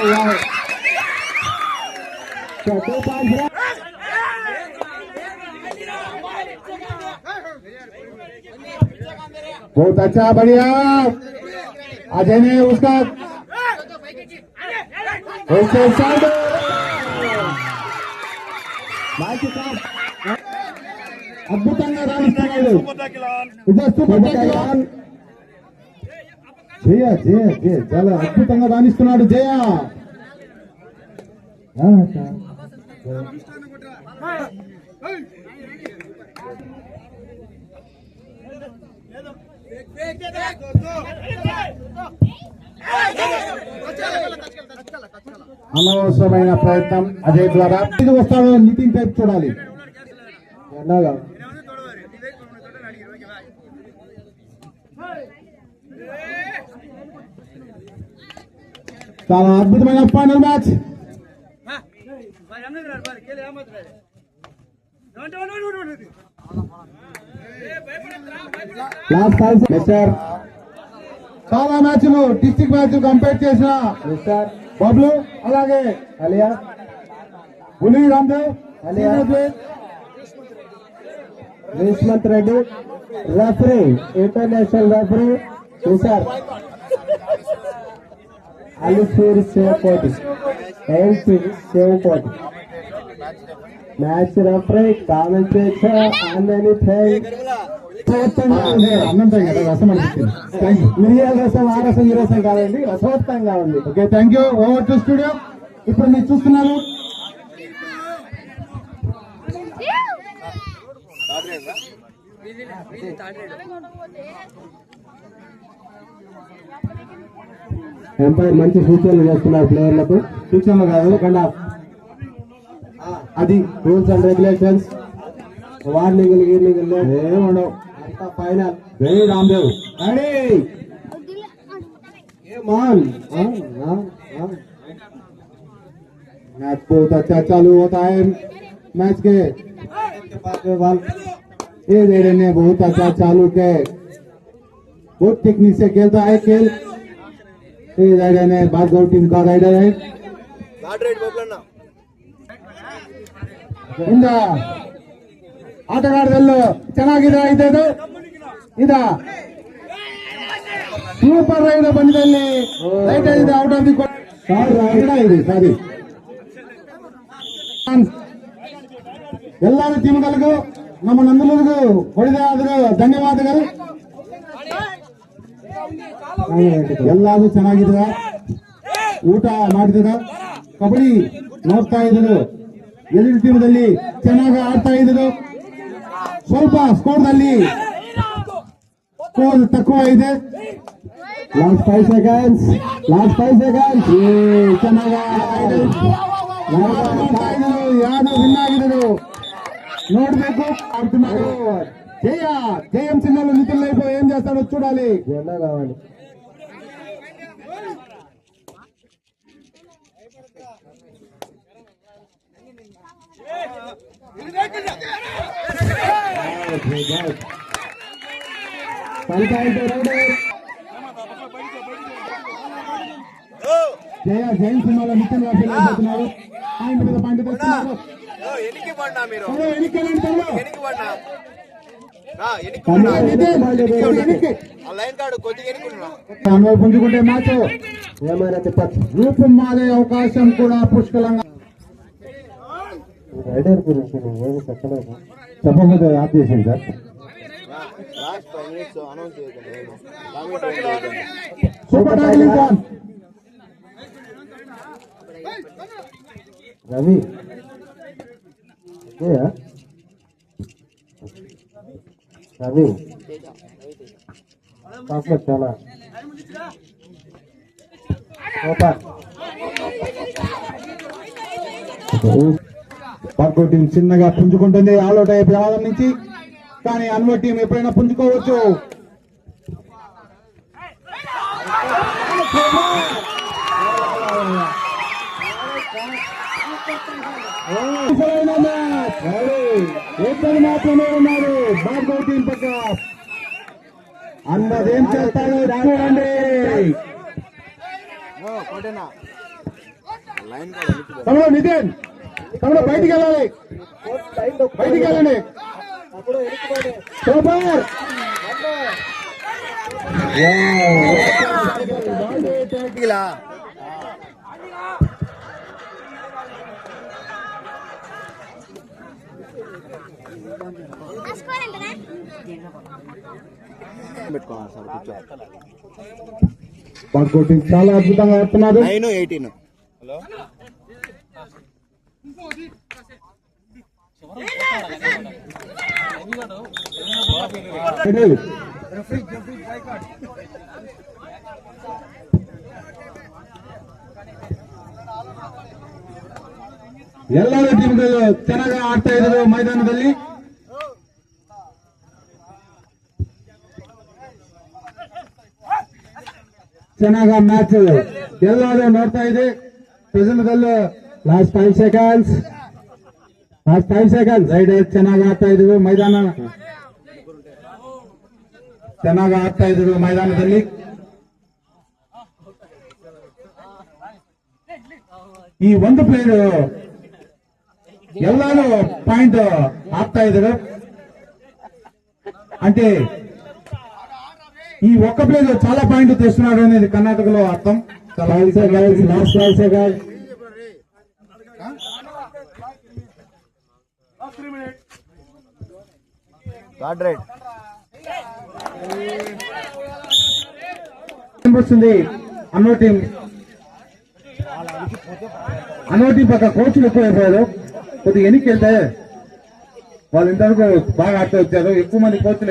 हुआ है चौथे पाँच बहुत अच्छा बढ़िया अजय ने उसका अब सर्व अद्भुत रन इधर सुपर జయ జయ జయ. చాలా అద్భుతంగా రాణిస్తున్నాడు జయ. అనవసరమైన ప్రయత్నం అజయ్ ద్వారా. ఇది వస్తాడో నితిన్ టైప్ చూడాలి. ఎలాగా? చాలా అద్భుతమైన ఫైనల్ మ్యాచ్. చాలా మ్యాచ్లు డిస్ట్రిక్ట్ మ్యాచ్ కంపేర్ చేసిన బబ్లు అలాగే alias. Puli Ramdev alias. Reshmanth Reddy. Referee international referee mister Alipur Sivakoti LP Sivakoti match referee commentator అన్నంతం కదా రసం అనిపించింది మిరియాల రసం ఆ రసం ఈ రసం కాదండి రసవత్తంగా ఉంది. Okay thank you over to studio ఇప్పుడు మీరు చూస్తున్నారు. ఎంపైర్ మంచి సూచనలు చేస్తున్నారు ప్లేయర్లకు సూచనలు కాదు కన్నా అది రూల్స్ అండ్ రెగ్యులేషన్స్ వార్నింగ్లు గీర్నింగ్లు ఏముండవు అంతా ఫైనల్ వెరీ రామ్దేవ్ రెడీ मान मैच बहुत अच्छा चालू होता है मैच के ये दे रहे ने बहुत अच्छा चालू के बहुत टेक्निक से खेलता है खेल ये राइडर ने बागौर टीम का राइडर है ಇಂದ ಆಟಗಾರದಲ್ಲೂ ಚೆನ್ನಾಗಿದೆ ಇದ್ದು ಇದ ಸೂಪರ್ ರೈಡ್ ಬಂದಲ್ಲಿ ರೈಟ್ ಇದೆ ಔಟ್ ಆಫ್ ದಿ ಇದೆ ಸಾರಿ ಎಲ್ಲರೂ ಟೀಮ್ಗಳಿಗೂ ನಮ್ಮ ನಂದಲೂರಿಗೂ ಹೊಡೆದಾದ್ರು ಧನ್ಯವಾದಗಳು ಎಲ್ಲಾನು ಚೆನ್ನಾಗಿದ್ರ ಊಟ ಮಾಡಿದ್ರ ಕಬಡ್ಡಿ ನೋಡ್ತಾ ಇದ್ರು ಎಲ್ಲಿ ಟೀಮದಲ್ಲಿ ಚೆನ್ನಾಗಿ ಆಡ್ತಾ ಇದ್ರು ಸ್ವಲ್ಪ ಸ್ಕೋರ್ನಲ್ಲಿ ಸ್ಕೋರ್ ತಕ್ಕುವ ಇದೆ. Last five seconds last five seconds ಚೆನ್ನಾಗಿ ಯಾರು ವಿನ್ ಆಗಿದ್ರು ನೋಡ್ಬೇಕು అర్థం జయ జయం చిన్నలు నిధులు ಚೂಡಾಲಿ ಎಲ್ಲ చూడాలి జయ జైన్ సినిమాలో మీద పాయింట్ తెస్తున్నారు ఎనికి పడినా మీరు ఎనికి పడినా లైన్ కొద్దిగా పుంజుకుంటే మ్యాచ్ ఏమైనా చెప్పచ్చు? రూపం మారే అవకాశం కూడా పుష్కలంగా రైడర్ గురించి ఏమి చెప్పలేదు చెప్పకపోతే యాప్ చేసింది సార్ సూపర్ రవి రవి చాలా సూపర్ పక్కో టీం చిన్నగా పుంజుకుంటుంది. ఆల్అౌట్ అయ్యే ప్రమాదం నుంచి. కానీ అన్వర్ టీం ఎప్పుడైనా పుంజుకోవచ్చు. ఇద్దరు మాత్రమే ఉన్నారు. బాబు టీం పక్క. చూడండి. తమ్ముడు నితిన్. తమ్ముడు బయటికి వెళ్ళాలి. బయటికి వెళ్ళండి సూపర్ పడుకోటి చాలా అద్భుతంగా ఆడుతున్నారు. Nine eighteen. హలో? ಎಲ್ಲರೂ ಟೀಮ್ಗಳು ಚೆನ್ನಾಗಿ ಆಡ್ತಾ ಇದ್ರು ಮೈದಾನದಲ್ಲಿ. ಚೆನ್ನಾಗ ಮ್ಯಾಚ್ ಎಲ್ಲರೂ ನೋಡ್ತಾ ಇದೆ. Present last five seconds last five seconds rider ಚೆನ್ನಾಗಿ ಆಡ್ತಾ ಇದ್ರು ಮೈದಾನ ಚೆನ್ನಾಗಿ ಆಡ್ತಾ ಇದ್ರು ಮೈದಾನದಲ್ಲಿ ಈ ಒಂದು ಪ್ಲೇಯರ್ ಎಲ್ಲಾನು ಪಾಯಿಂಟ್ ಆಗ್ತಾ ಇದ್ರು అంటే ఈ ఒక్క ప్లేయర్ చాలా పాయింట్ తెస్తున్నాడు అనేది కర్ణాటకలో అర్థం చాలా లాస్ట్ గాడ్ రైట్ వస్తుంది అన్నో టీం అన్నో టీం పక్క కోచ్లు ఎక్కువ అయిపోయారు కొద్దిగా ఎన్నిక వెళ్తే వాళ్ళు ఇంతవరకు బాగా ఆడుతూ వచ్చారు ఎక్కువ మంది కోచ్లు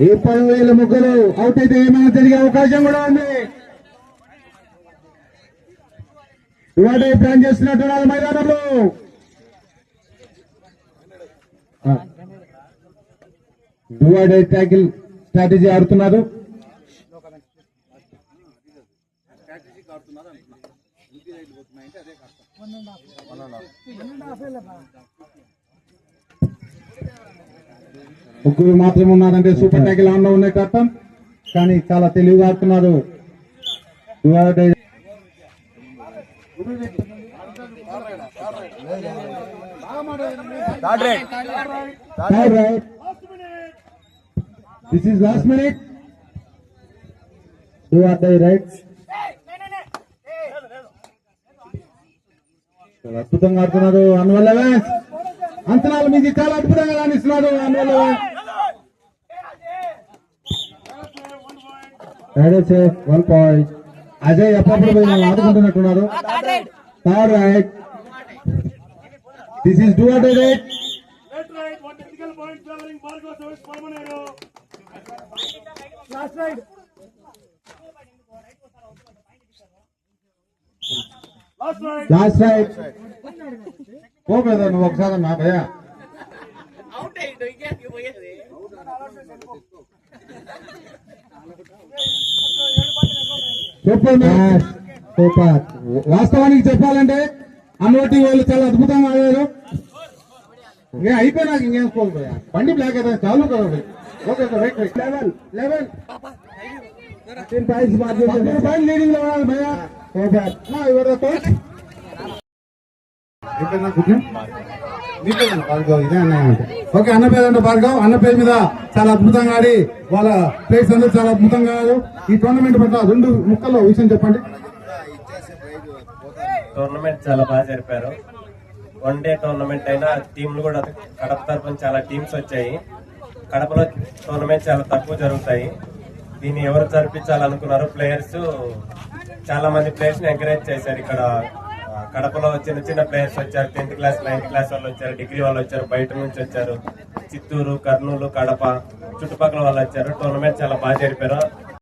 ఈ పది వేల ముగ్గురు అవుట్ అయితే ఏమైనా జరిగే అవకాశం కూడా ఉంది. ఇవాళ ప్లాన్ చేస్తున్నట్టున్నారు మైదానంలో. డువాడే ట్యాకిల్ స్ట్రాటజీ ఆడుతున్నారు. ముగ్గురు మాత్రం ఉన్నారంటే సూపర్ ట్యాకిల్ ఆన్ ఉన్నాయి కట్టం కానీ చాలా తెలివిగా ఆడుతున్నారు this god last minute right. ఆర్ డై రైట్ అద్భుతంగా ఆడుతున్నారు అన్వల్ లెవెన్స్ అంచనాల మీద చాలా అద్భుతంగా రాణిస్తున్నాడు వన్ పాయింట్ అజయ్ అప్పుడప్పుడు పోయి ఆడుకుంటున్నట్టున్నారు third right this is do at right Left right, last right brother నువ్వు ఒకసారి నా భయ వాస్తవానికి చెప్పాలంటే అన్నోటి వాళ్ళు చాలా అద్భుతంగా ఆడారు. ఇంకా అయిపోయినాక ఇంకేం భయ బండి బ్లాక్ అయితే చాలు కదా. Okay right right level level point లీడింగ్లో ఉన్నారు భయ కోచ్ ఎక్కడన్నా మీ పేరు భార్గవ్? ఇదే అన్నయ్య అంటే. ఓకే అన్న పేరు అంటే భార్గవ్. అన్న పేరు మీద చాలా అద్భుతంగా ఆడి వాళ్ళ ప్లేయర్స్ అందరూ చాలా అద్భుతంగా ఆడారు. ఈ టోర్నమెంట్ పట్ల రెండు ముక్కల్లో విషయం చెప్పండి. టోర్నమెంట్ చాలా బాగా జరిపారు. వన్ డే టోర్నమెంట్ అయినా టీంలు కూడా కడప తరఫున చాలా టీమ్స్ వచ్చాయి. కడపలో టోర్నమెంట్ చాలా తక్కువ జరుగుతాయి. దీన్ని ఎవరు జరిపించాలనుకున్నారు ప్లేయర్స్ చాలా మంది ప్లేయర్స్ ఎంకరేజ్ చేశారు ఇక్కడ కడపలో చిన్న చిన్న ప్లేయర్స్ వచ్చారు. టెన్త్ క్లాస్ నైన్త్ క్లాస్ వాళ్ళు వచ్చారు. డిగ్రీ వాళ్ళు వచ్చారు. బయట నుంచి వచ్చారు. చిత్తూరు కర్నూలు కడప చుట్టుపక్కల వాళ్ళు వచ్చారు. టోర్నమెంట్ చాలా బాగా జరిపారు.